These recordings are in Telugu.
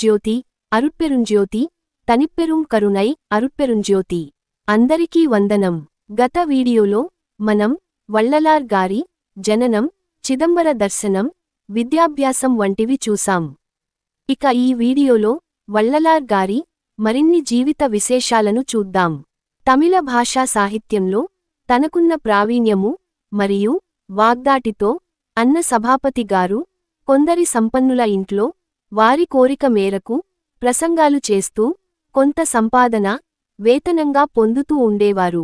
జ్యోతి అరుప్పెరుంజ్యోతి తనిప్పెరుం కరుణై అరుప్పెరుంజ్యోతి అందరికీ వందనం. గత వీడియోలో మనం వళ్ళలార్ గారి జననం చిదంబర దర్శనం విద్యాభ్యాసం వంటివి చూసాం ఇక ఈ వీడియోలో వళ్ళలార్ గారి మరిన్ని జీవిత విశేషాలను చూద్దాం. తమిళ భాషా సాహిత్యంలో తనకున్న ప్రావీణ్యము మరియు వాగ్దాటితో అన్న సభాపతి గారు కొందరి సంపన్నుల ఇంట్లో వారి కోరిక మేరకు ప్రసంగాలు చేస్తూ కొంత సంపాదన వేతనంగా పొందుతూ ఉండేవారు.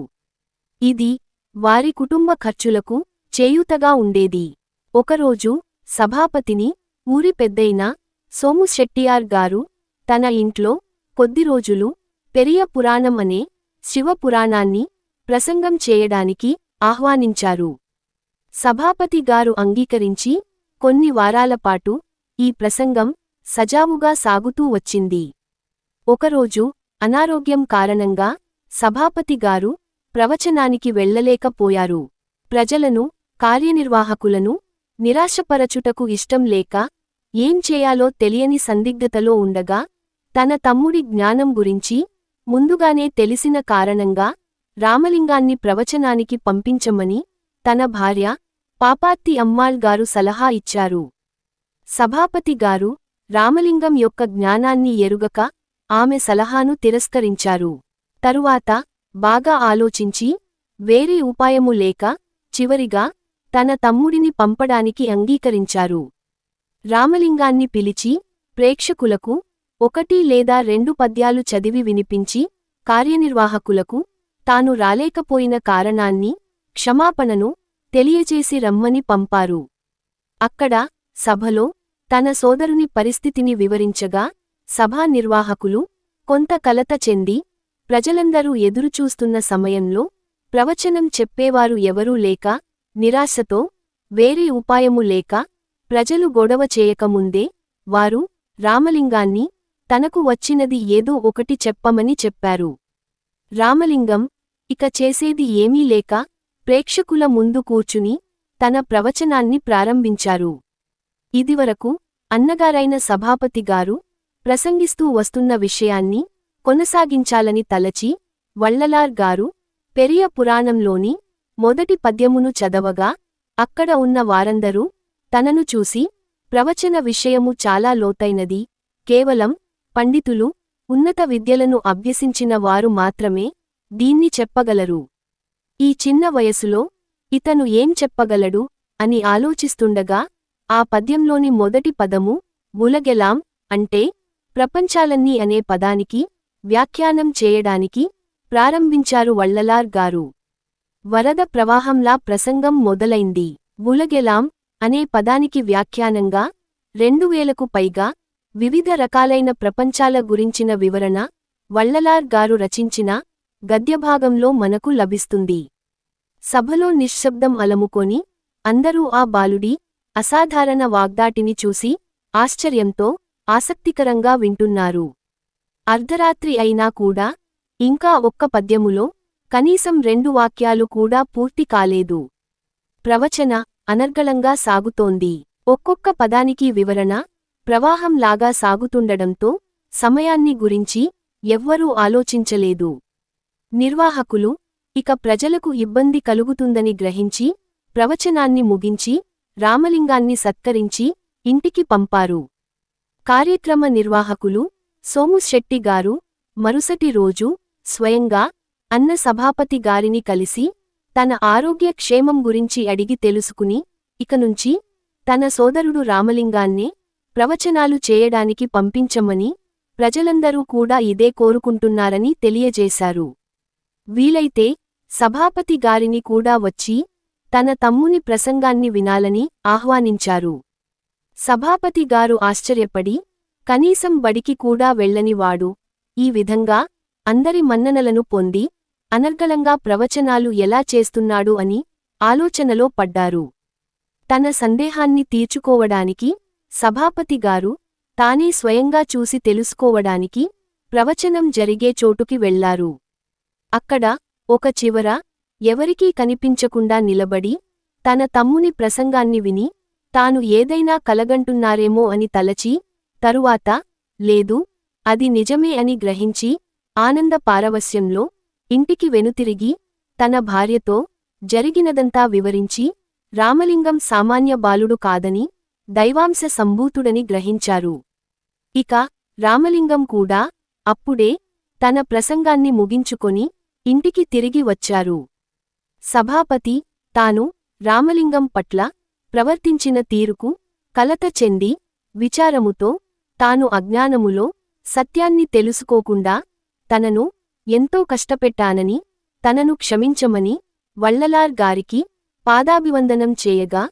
ఇది వారి కుటుంబ ఖర్చులకు చేయూతగా ఉండేది. ఒకరోజు సభాపతిని ఊరి పెద్దయిన సోము శెట్టియార్ గారు తన ఇంట్లో కొద్ది రోజులు పెరియ పురాణం అనే శివపురాణాన్ని ప్రసంగం చేయడానికి ఆహ్వానించారు. సభాపతి గారు అంగీకరించి కొన్ని వారాలపాటు ఈ ప్రసంగం సజావుగా సాగుతూ వచ్చింది. ఒకరోజు అనారోగ్యం కారణంగా సభాపతి గారు ప్రవచనానికి వెళ్ళలేకపోయారు ప్రజలను కార్యనిర్వాహకులను నిరాశపరచుటకు ఇష్టం లేక ఏం చేయాలో తెలియని సందిగ్ధతలో ఉండగా తన తమ్ముడి జ్ఞానం గురించి ముందుగానే తెలిసిన కారణంగా రామలింగాన్ని ప్రవచనానికి పంపించమని తన భార్య పాపాత్తి అమ్మాళ్ గారు సలహా ఇచ్చారు. సభాపతి గారు రామలింగం యొక్క జ్ఞానాన్ని ఎరుగక ఆమె సలహాను తిరస్కరించారు. తరువాత బాగా ఆలోచించి వేరే ఉపాయము లేక చివరిగా తన తమ్ముడిని పంపడానికి అంగీకరించారు. రామలింగాన్ని పిలిచి ప్రేక్షకులకు ఒకటి లేదా రెండు పద్యాలు చదివి వినిపించి కార్యనిర్వాహకులకు తాను రాలేకపోయిన కారణాన్ని క్షమాపణను తెలియచేసి రమ్మని పంపారు. అక్కడ సభలో తన సోదరుని పరిస్థితిని వివరించగా సభా నిర్వాహకులు కొంత కలత చెంది ప్రజలందరూ ఎదురుచూస్తున్న సమయంలో ప్రవచనం చెప్పేవారు ఎవరూ లేక నిరాశతో వేరే ఉపాయము లేక ప్రజలు గొడవ చేయకముందే వారు రామలింగాన్ని తనకు వచ్చినది ఏదో ఒకటి చెప్పమని చెప్పారు. రామలింగం ఇక చేసేది ఏమీ లేక ప్రేక్షకుల ముందు కూర్చుని తన ప్రవచనాన్ని ప్రారంభించారు. ఇదివరకు అన్నగారైన సభాపతి గారు ప్రసంగిస్తూ వస్తున్న విషయాన్ని కొనసాగించాలని తలచి వళ్ళలార్ గారు పెరియ పురాణంలోని మొదటి పద్యమును చదవగా అక్కడ ఉన్న వారందరూ తనను చూసి ప్రవచన విషయము చాలా లోతైనది. కేవలం పండితులు ఉన్నత విద్యలను అభ్యసించిన వారు మాత్రమే దీన్ని చెప్పగలరు. ఈ చిన్న వయసులో ఇతను ఏం చెప్పగలడు అని ఆలోచిస్తుండగా ఆ పద్యంలోని మొదటి పదము ములగెలాం అంటే ప్రపంచాలన్నీ అనే పదానికి వ్యాఖ్యానం చేయడానికి ప్రారంభించారు వళ్ళలార్ గారు. వరద ప్రవాహంలా ప్రసంగం మొదలైంది. ములగెలాం అనే పదానికి వ్యాఖ్యానంగా రెండువేలకు పైగా వివిధ రకాలైన ప్రపంచాల గురించిన వివరణ వళ్ళలార్ గారు రచించిన గద్యభాగంలో మనకు లభిస్తుంది. సభలో నిశ్శబ్దం అలముకొని అందరూ ఆ బాలుడి అసాధారణ వాగ్దాటిని చూసి ఆశ్చర్యంతో ఆసక్తికరంగా వింటున్నారు. అర్ధరాత్రి అయినా కూడా ఇంకా ఒక్క పద్యములో కనీసం రెండు వాక్యాలు కూడా పూర్తి కాలేదు. ప్రవచన అనర్గళంగా సాగుతోంది. ఒక్కొక్క పదానికి వివరణ ప్రవాహంలాగా సాగుతుండడంతో సమయాన్ని గురించి ఎవ్వరూ ఆలోచించలేదు. నిర్వాహకులు ఇక ప్రజలకు ఇబ్బంది కలుగుతుందని గ్రహించి ప్రవచనాన్ని ముగించి రామలింగాన్ని సత్కరించి ఇంటికి పంపారు. కార్యక్రమ నిర్వాహకులు సోముశెట్టి గారు మరుసటి రోజు స్వయంగా అన్న సభాపతి గారిని కలిసి తన ఆరోగ్య క్షేమం గురించి అడిగి తెలుసుకుని ఇకనుంచి తన సోదరుడు రామలింగాన్నే ప్రవచనాలు చేయడానికి పంపించమని ప్రజలందరూ కూడా ఇదే కోరుకుంటున్నారని తెలియజేశారు. వీలైతే సభాపతి గారిని కూడా వచ్చి తన తమ్ముని ప్రసంగాన్ని వినాలని ఆహ్వానించారు. సభాపతి గారు ఆశ్చర్యపడి కనీసం బడికి కూడా వెళ్ళనివాడు ఈ విధంగా అందరి మన్ననలను పొంది అనర్గళంగా ప్రవచనాలు ఎలా చేస్తున్నాడు అని ఆలోచనలో పడ్డారు. తన సందేహాన్ని తీర్చుకోవడానికి సభాపతి గారు తానే స్వయంగా చూసి తెలుసుకోవడానికి ప్రవచనం జరిగే చోటుకి వెళ్ళారు. అక్కడ ఒక చివర ఎవరికీ కనిపించకుండా నిలబడి తన తమ్ముని ప్రసంగాన్ని విని తాను ఏదైనా కలగంటున్నారేమో అని తలచి తరువాత లేదు అది నిజమే అని గ్రహించి ఆనంద పారవస్యంలో ఇంటికి వెనుతిరిగి తన భార్యతో జరిగినదంతా వివరించి రామలింగం సామాన్య బాలుడు కాదని దైవాంశ సంభూతుడని గ్రహించారు. ఇక రామలింగం కూడా అప్పుడే తన ప్రసంగాన్ని ముగించుకొని ఇంటికి తిరిగి వచ్చారు. సభాపతి తాను రామలింగం పట్ల ప్రవర్తించిన తీరుకు కలత చెంది విచారముతో తాను అజ్ఞానములో సత్యాన్ని తెలుసుకోకుండా తనను ఎంతో కష్టపెట్టానని తనను క్షమించమని వళ్ళలార్ గారికి పాదాభివందనం చేయగా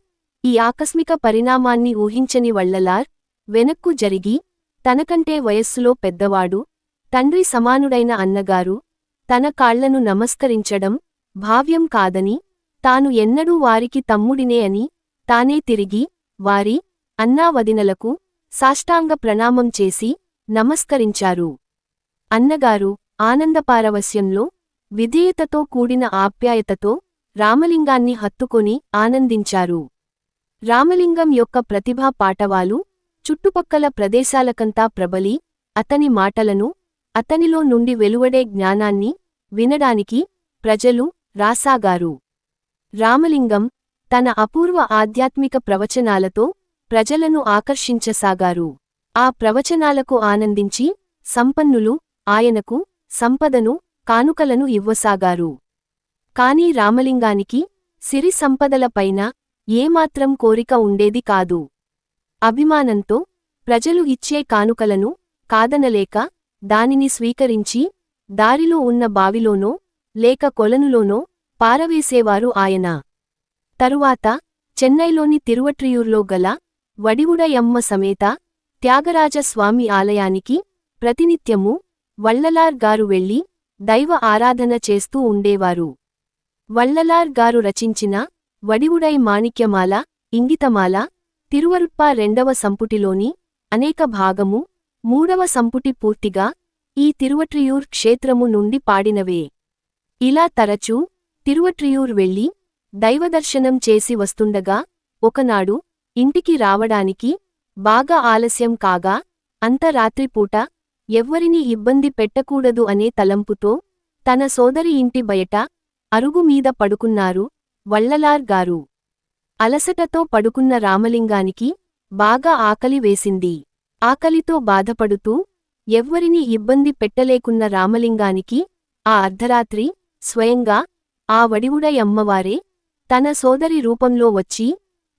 ఈ ఆకస్మిక పరిణామాన్ని ఊహించని వళ్ళలార్ వెనక్కు జరిగి తనకంటే వయస్సులో పెద్దవాడు తండ్రి సమానుడైన అన్నగారు తన కాళ్ళను నమస్కరించడం భావ్యం కాదని తాను ఎన్నడూ వారికి తమ్ముడినే అని తానే తిరిగి వారి అన్నావదినలకు సాష్టాంగ ప్రణామం చేసి నమస్కరించారు. అన్నగారు ఆనందపారవస్యంలో విధేయతతో కూడిన ఆప్యాయతతో రామలింగాన్ని హత్తుకొని ఆనందించారు. రామలింగం యొక్క ప్రతిభా పాటవాలు చుట్టుపక్కల ప్రదేశాలకంతా ప్రబలి అతని మాటలను అతనిలో నుండి వెలువడే జ్ఞానాన్ని వినడానికి ప్రజలు రాసాగారు. రామలింగం తన అపూర్వ ఆధ్యాత్మిక ప్రవచనాలతో ప్రజలను ఆకర్షించసాగారు. ఆ ప్రవచనాలకు ఆనందించి సంపన్నులు ఆయనకు సంపదను కానుకలను ఇవ్వసాగారు. కాని రామలింగానికి సిరి సంపదలపైన ఏమాత్రం కోరిక ఉండేది కాదు. అభిమానంతో ప్రజలు ఇచ్చే కానుకలను కాదనలేక దానిని స్వీకరించి దారిలో ఉన్న బావిలోనో లేక కొలనులోనో పారవేసేవారు ఆయన. తరువాత చెన్నైలోని తిరువట్రియూర్లో గల వడివుడయమ్మ సమేత త్యాగరాజ స్వామి ఆలయానికి ప్రతినిత్యము వల్లలార్ గారు వెళ్ళి దైవ ఆరాధన చేస్తూ ఉండేవారు. వళ్ళలార్ గారు రచించిన వడివుడై మాణిక్యమాల ఇంగితమాల తిరువరుప్ప రెండవ సంపుటిలోని అనేక భాగము మూడవ సంపుటి పూర్తిగా ఈ తిరువట్రియూర్ క్షేత్రము నుండి పాడినవే. ఇలా తరచూ తిరువట్రియూర్ వెళ్ళి దైవదర్శనం చేసి వస్తుండగా ఒకనాడు ఇంటికి రావడానికి బాగా ఆలస్యం కాగా అంత రాత్రిపూట ఎవ్వరినీ ఇబ్బంది పెట్టకూడదు అనే తలంపుతో తన సోదరి ఇంటి బయట అరుగు మీద పడుకున్నారు వల్లలార్ గారు. అలసటతో పడుకున్న రామలింగానికి బాగా ఆకలి వేసింది. ఆకలితో బాధపడుతూ ఎవ్వరినీ ఇబ్బంది పెట్టలేకున్న రామలింగానికి ఆ అర్ధరాత్రి స్వయంగా ఆ వడివుడయమ్మవారే తన సోదరి రూపంలో వచ్చి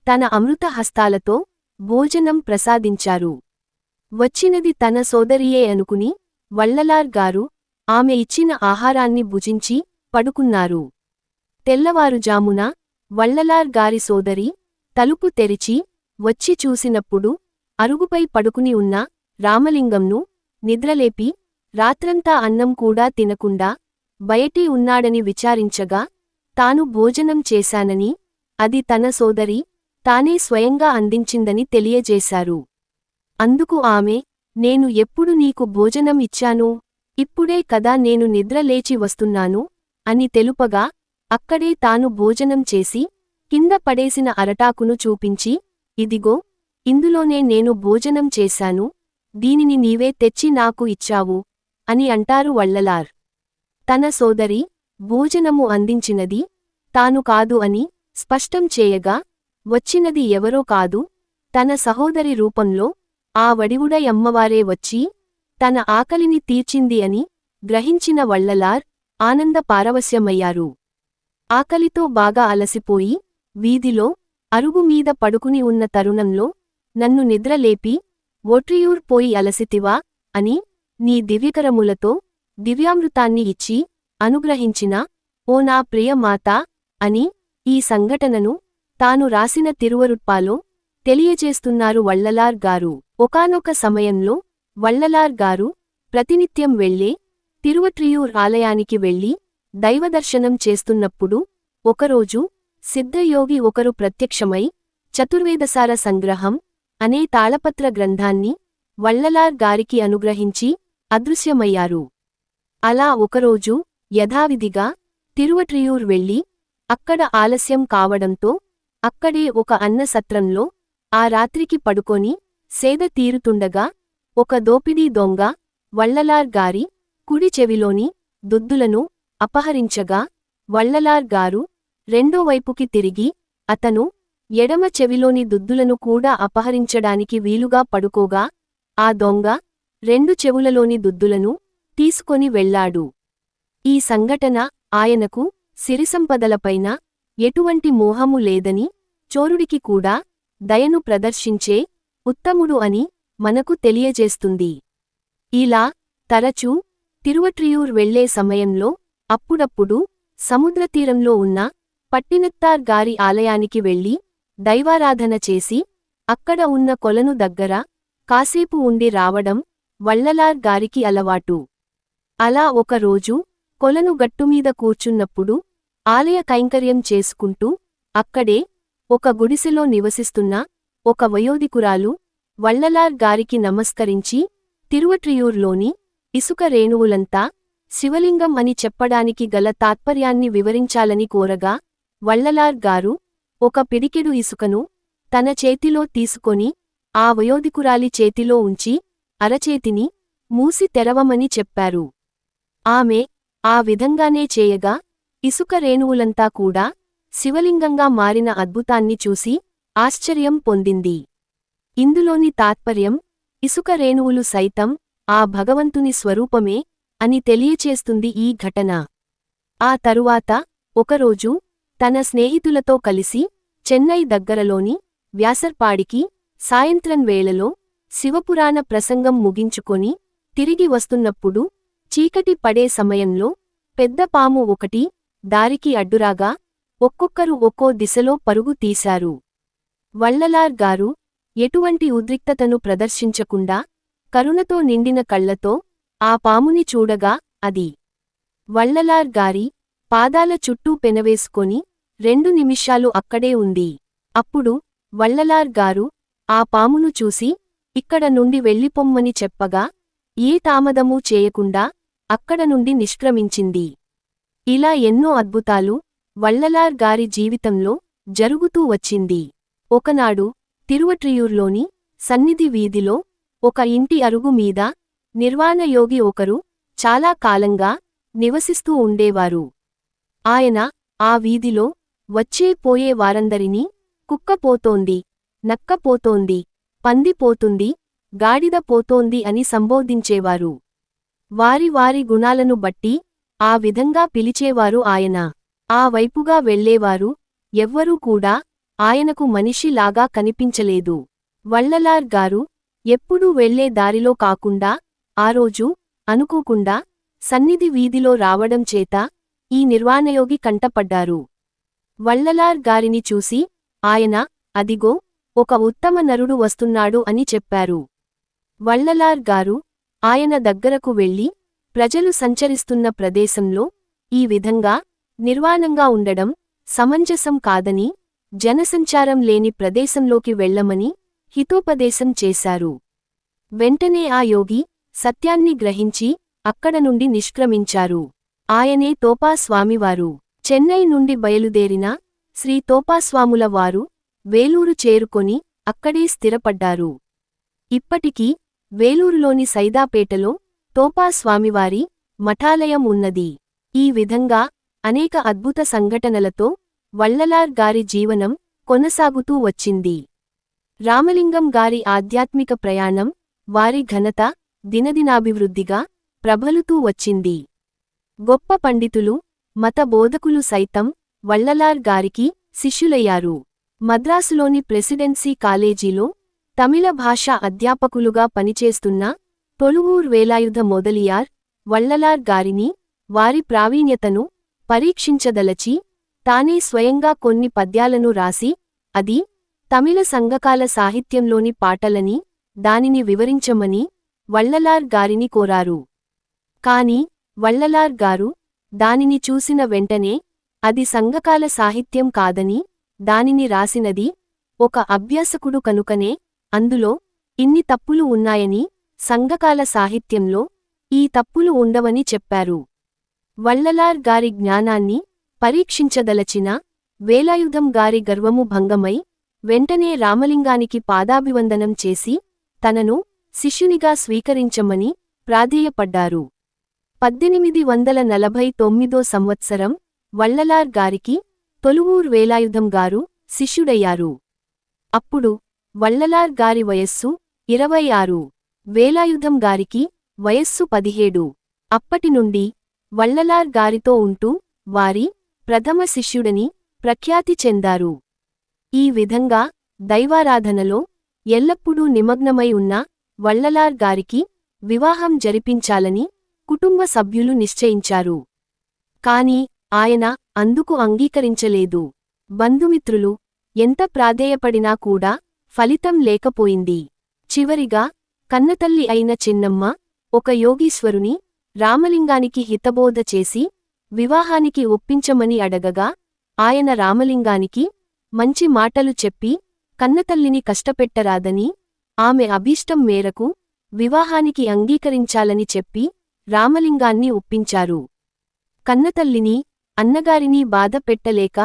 తన అమృత హస్తాలతో భోజనం ప్రసాదించారు. వచ్చినది తన సోదరియే అనుకుని వళ్ళలార్ గారు ఆమె ఇచ్చిన ఆహారాన్ని భుజించి పడుకున్నారు. తెల్లవారుజామున వళ్ళలార్ గారి సోదరి తలుపు తెరిచి వచ్చి చూసినప్పుడు అరుగుపై పడుకుని ఉన్న రామలింగంను నిద్రలేపి రాత్రంతా అన్నం కూడా తినకుండా బయటి ఉన్నాడని విచారించగా తాను భోజనం చేశానని అది తన సోదరి తానే స్వయంగా అందించిందని తెలియజేశారు. అందుకు ఆమె నేను ఎప్పుడు నీకు భోజనం ఇచ్చాను ఇప్పుడే కదా నేను నిద్రలేచి వస్తున్నాను అని తెలుపగా అక్కడే తాను భోజనం చేసి కింద పడేసిన అరటాకును చూపించి ఇదిగో ఇందులోనే నేను భోజనం చేశాను దీనిని నీవే తెచ్చి నాకు ఇచ్చావు అని అంటారు వళ్ళలార్ తన సోదరి భోజనము అందించినది తాను కాదు అని స్పష్టం చేయగా వచ్చినది ఎవరో కాదు తన సహోదరి రూపంలో ఆ వడివుడయమ్మవారే వచ్చి తన ఆకలిని తీర్చింది అని గ్రహించిన వళ్ళలార్ ఆనంద పారవశ్యమయ్యారు. ఆకలితో బాగా అలసిపోయి వీధిలో అరుగుమీద పడుకుని ఉన్న తరుణంలో నన్ను నిద్రలేపి ఒట్రియూర్ పోయి అలసితివా అని నీ దివ్యకరములతో దివ్యామృతాన్ని ఇచ్చి అనుగ్రహించిన ఓ నా ప్రియమాత అని ఈ సంఘటనను తాను రాసిన తిరువరుట్పాలో తెలియజేస్తున్నారు వళ్ళలార్ గారు. ఒకానొక సమయంలో వళ్ళలార్ గారు ప్రతినిత్యం వెళ్ళే తిరువట్రియూర్ ఆలయానికి వెళ్ళి దైవదర్శనం చేస్తున్నప్పుడు ఒకరోజు సిద్ధయోగి ఒకరు ప్రత్యక్షమై చతుర్వేదసార సంగ్రహం అనే తాళపత్ర గ్రంథాన్ని వళ్ళలార్ గారికి అనుగ్రహించి అదృశ్యమయ్యారు. అలా ఒకరోజు యథావిధిగా తిరువట్రియూర్ వెళ్ళి అక్కడ ఆలస్యం కావడంతో అక్కడే ఒక అన్న సత్రంలో ఆ రాత్రికి పడుకొని సేద తీరుతుండగా ఒక దోపిడీ దొంగ వళ్ళలార్ గారి కుడి చెవిలోని దుద్దులను అపహరించగా వళ్ళలార్ గారు రెండో వైపుకి తిరిగి అతను ఎడమ చెవిలోని దుద్దులను కూడా అపహరించడానికి వీలుగా పడుకోగా ఆ దొంగ రెండు చెవులలోని దుద్దులను తీసుకొని వెళ్ళాడు. ఈ సంఘటన ఆయనకు సిరిసంపదలపైన ఎటువంటి మోహము లేదని చోరుడికి కూడా దయను ప్రదర్శించే ఉత్తముడు అని మనకు తెలియజేస్తుంది. ఇలా తరచూ తిరువట్రియూర్ వెళ్ళే సమయంలో అప్పుడప్పుడు సముద్రతీరంలో ఉన్న పట్టినత్తార్ గారి ఆలయానికి వెళ్ళి దైవారాధన చేసి అక్కడ ఉన్న కొలను దగ్గర కాసేపు ఉండి రావడం వள்ளలార్ గారికి అలవాటు. అలా ఒకరోజు కొలను గట్టుమీద కూర్చున్నప్పుడు ఆలయ కైంకర్యం చేసుకుంటూ అక్కడే ఒక గుడిసెలో నివసిస్తున్న ఒక వయోధికురాలు వళ్ళలార్ గారికి నమస్కరించి తిరువట్రియూర్లోని ఇసుక రేణువులంతా శివలింగం అని చెప్పడానికి గల తాత్పర్యాన్ని వివరించాలని కోరగా వళ్ళలార్ గారు ఒక పిడికెడు ఇసుకను తన చేతిలో తీసుకొని ఆ వయోధికురాలి చేతిలో ఉంచి అరచేతిని మూసి తెరవమని చెప్పారు. ఆమె ఆ విధంగానే చేయగా ఇసుక రేణువులంతా కూడా శివలింగంగా మారిన అద్భుతాన్ని చూసి ఆశ్చర్యం పొందింది. ఇందులోని తాత్పర్యం ఇసుక రేణువులు సైతం ఆ భగవంతుని స్వరూపమే అని తెలియచేస్తుంది ఈ ఘటన. ఆ తరువాత ఒకరోజు తన స్నేహితులతో కలిసి చెన్నై దగ్గరలోని వ్యాసర్పాడికి సాయంత్రం వేళలో శివపురాణ ప్రసంగం ముగించుకొని తిరిగి వస్తున్నప్పుడు చీకటి పడే సమయంలో పెద్ద పాము ఒకటి దారికి అడ్డురాగా ఒక్కొక్కరు ఒక్కో దిశలో పరుగు తీశారు. వళ్ళలార్ గారు ఎటువంటి ఉద్రిక్తతను ప్రదర్శించకుండా కరుణతో నిండిన కళ్ళతో ఆ పాముని చూడగా అది వళ్ళలార్ గారి పాదాల చుట్టూ పెనవేసుకొని రెండు నిమిషాలు అక్కడే ఉంది. అప్పుడు వళ్ళలార్ గారు ఆ పామును చూసి ఇక్కడ నుండి వెళ్ళిపొమ్మని చెప్పగా ఏ తామదమూ చేయకుండా అక్కడ నుండి నిష్క్రమించింది. ఇలా ఎన్నో అద్భుతాలు వள்ளలార్ గారి జీవితంలో జరుగుతూ వచ్చింది. ఒకనాడు తిరువట్రియూర్లోని సన్నిధి వీధిలో ఒక ఇంటి అరుగు మీద నిర్వాణయోగి ఒకరు చాలా కాలంగా నివసిస్తూ ఉండేవారు. ఆయన ఆ వీధిలో వచ్చే పోయే వారందరినీ కుక్కపోతోంది నక్కపోతోంది పందిపోతుంది గాడిద పోతోంది అని సంబోధించేవారు. వారి వారి గుణాలను బట్టి ఆ విధంగా పిలిచేవారు ఆయన. ఆ వైపుగా వెళ్ళేవారు ఎవ్వరూ కూడా ఆయనకు మనిషిలాగా కనిపించలేదు. వళ్ళలార్ గారు ఎప్పుడూ వెళ్ళే దారిలో కాకుండా ఆ రోజు అనుకోకుండా సన్నిధి వీధిలో రావడం చేత ఈ నిర్వాణయోగి కంటపడ్డారు. వళ్ళలార్ గారిని చూసి ఆయన అదిగో ఒక ఉత్తమ నరుడు వస్తున్నాడు అని చెప్పారు. వళ్ళలార్ గారు ఆయన దగ్గరకు వెళ్ళి ప్రజలు సంచరిస్తున్న ప్రదేశంలో ఈ విధంగా నిర్వాణంగా ఉండడం సమంజసం కాదని జనసంచారం లేని ప్రదేశంలోకి వెళ్ళమని హితోపదేశం చేశారు. వెంటనే ఆ యోగి సత్యాన్ని గ్రహించి అక్కడ నుండి నిష్క్రమించారు. ఆయనే తోపాస్వామివారు. చెన్నై నుండి బయలుదేరిన శ్రీ తోపాస్వాముల వారు వేలూరు చేరుకొని అక్కడే స్థిరపడ్డారు. ఇప్పటికీ వేలూరులోని సైదాపేటలో టోపాస్వామివారి మఠాలయం ఉన్నది. ఈ విధంగా అనేక అద్భుత సంఘటనలతో వళ్ళలార్ గారి జీవనం కొనసాగుతూ వచ్చింది. రామలింగం గారి ఆధ్యాత్మిక ప్రయాణం వారి ఘనత దినదినాభివృద్ధిగా ప్రభలుతూ వచ్చింది. గొప్ప పండితులు మత బోధకులు సైతం వళ్ళలార్ గారికి శిష్యులయ్యారు. మద్రాసులోని ప్రెసిడెన్సీ కాలేజీలో తమిళ భాష అధ్యాపకులుగా పనిచేస్తున్న తొలువూర్ వేలాయుధ మొదలియార్ వళ్ళలార్ గారిని వారి ప్రావీణ్యతను పరీక్షించదలచి తానే స్వయంగా కొన్ని పద్యాలను రాసి అది తమిళ సంఘకాల సాహిత్యంలోని పాటలని దానిని వివరించమని వళ్ళలార్ గారిని కోరారు. కాని వళ్ళలార్ గారు దానిని చూసిన వెంటనే అది సంఘకాల సాహిత్యం కాదని దానిని రాసినది ఒక అభ్యాసకుడు కనుకనే అందులో ఇన్ని తప్పులు ఉన్నాయని సంఘకాల సాహిత్యంలో ఈ తప్పులు ఉండవని చెప్పారు. వల్లలార్ గారి జ్ఞానాన్ని పరీక్షించదలచిన వేలాయుధం గారి గర్వము భంగమై వెంటనే రామలింగానికి పాదాభివందనం చేసి తనను శిష్యునిగా స్వీకరించమని ప్రాధేయపడ్డారు. పద్దెనిమిది వందల నలభై తొమ్మిదో సంవత్సరం వల్లలార్ గారికి తొలువూర్ వేలాయుధం గారు శిష్యుడయ్యారు. అప్పుడు వల్లలార్ గారి వయస్సు ఇరవై ఆరు వేలాయుధం గారికి వయస్సు పదిహేడు. అప్పటినుండి వల్లలార్ గారితో ఉంటూ వారి ప్రథమ శిష్యుడని ప్రఖ్యాతి చెందారు. ఈ విధంగా దైవారాధనలో ఎల్లప్పుడూ నిమగ్నమై ఉన్న వల్లలార్ గారికి వివాహం జరిపించాలని కుటుంబ సభ్యులు నిశ్చయించారు. కాని ఆయన అందుకు అంగీకరించలేదు. బంధుమిత్రులు ఎంత ప్రాధేయపడినా కూడా ఫలితం లేకపోయింది. చివరిగా కన్నతల్లి అయిన చిన్నమ్మ ఒక యోగీశ్వరుని రామలింగానికి హితబోధ చేసి వివాహానికి ఒప్పించమని అడగగా ఆయన రామలింగానికి మంచి మాటలు చెప్పి కన్నతల్లిని కష్టపెట్టరాదని ఆమె అభీష్టం మేరకు వివాహానికి అంగీకరించాలని చెప్పి రామలింగాన్ని ఒప్పించారు. కన్నతల్లిని అన్నగారిని బాధ పెట్టలేక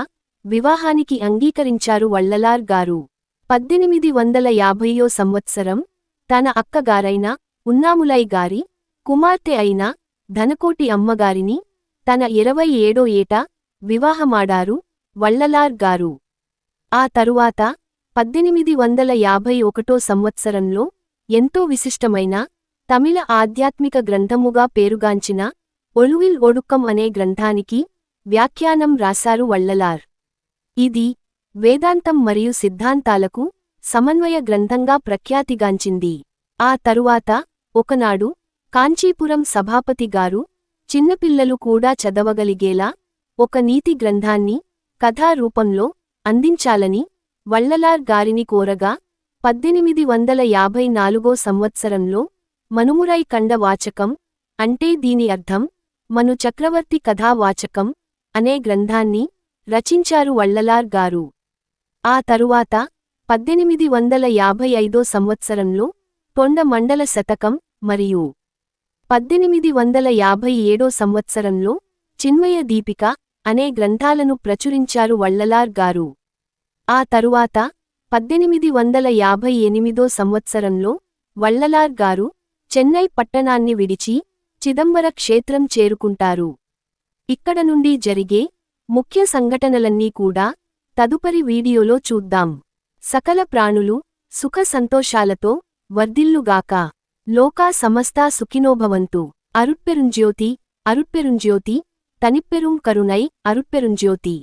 వివాహానికి అంగీకరించారు వళ్ళలార్ గారు. పద్దెనిమిది వందల యాభయో సంవత్సరం తన అక్కగారైన ఉన్నాములై గారి కుమార్తె అయిన ధనకోటి అమ్మగారిని తన ఇరవై ఏడో ఏట వివాహమాడారు వల్లలార్ గారు. ఆ తరువాత పద్దెనిమిది వందల యాభై ఒకటో సంవత్సరంలో ఎంతో విశిష్టమైన తమిళ ఆధ్యాత్మిక గ్రంథముగా పేరుగాంచిన ఒలువిల్ ఒడుక్కం అనే గ్రంథానికి వ్యాఖ్యానం రాశారు వల్లలార్. ఇది వేదాంతం మరియు సిద్ధాంతాలకు సమన్వయ గ్రంథంగా ప్రఖ్యాతిగాంచింది. ఆ తరువాత ఒకనాడు కాంచీపురం సభాపతి గారు చిన్నపిల్లలు కూడా చదవగలిగేలా ఒక నీతి గ్రంథాన్ని కథారూపంలో అందించాలని వళ్ళలార్ గారిని కోరగా పద్దెనిమిది వందల యాభై నాలుగో సంవత్సరంలో మనుమురై కండ వాచకం అంటే దీని అర్థం మను చక్రవర్తి కథావాచకం అనే గ్రంథాన్ని రచించారు వళ్ళలార్ గారు. ఆ తరువాత పద్దెనిమిది వందల యాభై ఐదో సంవత్సరంలో తొండ మండల శతకం మరియు పద్దెనిమిది వందల యాభై ఏడో సంవత్సరంలో చిన్మయ దీపిక అనే గ్రంథాలను ప్రచురించారు వళ్ళలార్ గారు. ఆ తరువాత పద్దెనిమిది వందల యాభై ఎనిమిదో సంవత్సరంలో వళ్ళలార్ గారు చెన్నై పట్టణాన్ని విడిచి చిదంబర క్షేత్రం చేరుకుంటారు. ఇక్కడ నుండి జరిగే ముఖ్య సంఘటనలన్నీ కూడా తదుపరి వీడియోలో చూద్దాం. సకల ప్రాణులు సుఖ సంతోషాలతో వర్ధిల్లుగాక. లోకా సమస్తా సుఖినోభవంతు. అరుట్పెరుంజ్యోతి అరుట్పెరుంజ్యోతి తనిప్పెరుం కరుణై అరుట్పెరుంజ్యోతి.